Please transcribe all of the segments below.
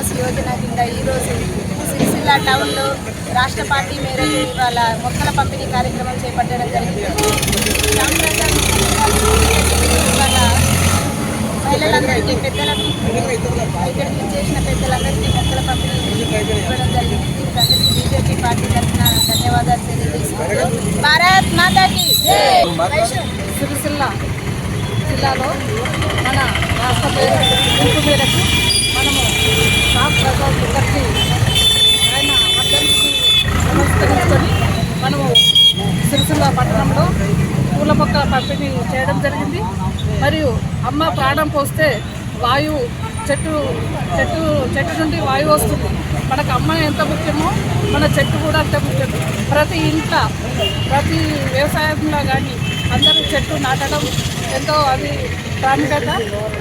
యోజన కింద ఈరోజు సిరిసిల్ల టౌన్లో రాష్ట్ర పార్టీ మేరకు ఇవాళ మొక్కల పంపిణీ కార్యక్రమం చేపట్టడం జరిగింది. ఇవాళ మహిళలందరికీ పెద్దలకు ఇక్కడికి చేసిన పెద్దలందరికీ మొక్కల పంపిణీ ఇవ్వడం జరిగింది. బీజేపీ పార్టీ తరఫున ధన్యవాదాలు తెలియజేసుకుంటూ భారత్ మాతాకి సిరిసిల్ల జిల్లాలో మన రాష్ట్ర పిలుపు మేరకు రామ్ ముఖర్జీ ఆయన వర్ధంతికి నమస్కరించుకొని మనము సిరిసిల్ల పట్టణంలో పూల మొక్కల పంపిణీ చేయడం జరిగింది మరియు అమ్మ ప్రాణం పోస్తే వాయువు చెట్టు చెట్టు చెట్టు నుండి వాయువు వస్తుంది. మనకు అమ్మ ఎంత ముఖ్యమో మన చెట్టు కూడా అంత ముఖ్యం ప్రతి ఇంట్లో ప్రతి వ్యవసాయంలో కానీ అందరూ చెట్టు నాటడం ఎంతో అది ప్రాముఖ్యత.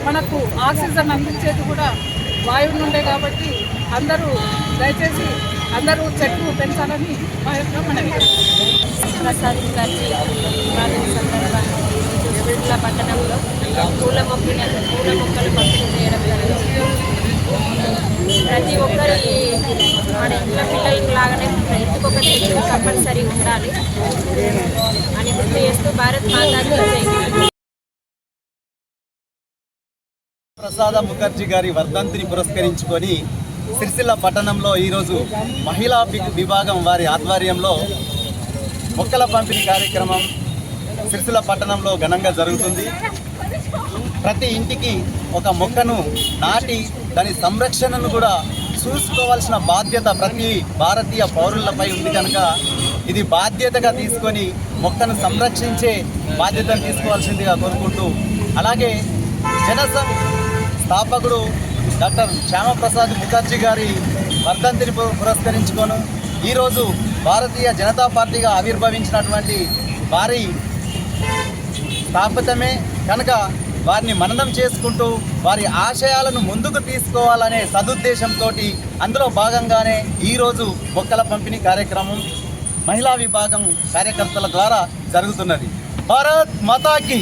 మనకు ఆక్సిజన్ అందించేది కూడా వాయువు నుండే కాబట్టి అందరూ దయచేసి అందరూ చెట్లు పెంచాలని మా యొక్క మనవి. ప్రసాద్ గారి సందర్భంగా పట్టణంలో పూల మొక్కలు పూల మొక్కలు పంపిణీ చేయడం జరిగింది. ప్రతి ఒక్కరి మన ఇంట్లో పిల్లలకి లాగానే ఇంటికి ఒక చెట్టు కంపల్సరీ ఉండాలి అని గుర్తు చేస్తూ భారత్ మాతాకి ప్రసాద ముఖర్జీ గారి వర్ధంతిని పురస్కరించుకొని సిరిసిల్ల పట్టణంలో ఈరోజు మహిళా విభాగం వారి ఆధ్వర్యంలో మొక్కల పంపిణీ కార్యక్రమం సిరిసిల్ల పట్టణంలో ఘనంగా జరుగుతుంది. ప్రతి ఇంటికి ఒక మొక్కను నాటి దాని సంరక్షణను కూడా చూసుకోవాల్సిన బాధ్యత ప్రతి భారతీయ పౌరులపై ఉంది కనుక ఇది బాధ్యతగా తీసుకొని మొక్కను సంరక్షించే బాధ్యతను తీసుకోవాల్సిందిగా కోరుకుంటూ అలాగే జనసం స్థాపకుడు డాక్టర్ శ్యామప్రసాద్ ముఖర్జీ గారి వర్ధంతిని పు- పురస్కరించుకోను ఈరోజు భారతీయ జనతా పార్టీగా ఆవిర్భవించినటువంటి వారి స్థాపితమే. కనుక వారిని మననం చేసుకుంటూ వారి ఆశయాలను ముందుకు తీసుకోవాలనే సదుద్దేశంతో అందులో భాగంగానే ఈరోజు మొక్కల పంపిణీ కార్యక్రమం మహిళా విభాగం కార్యకర్తల ద్వారా జరుగుతున్నది. భారత్ మాతాకి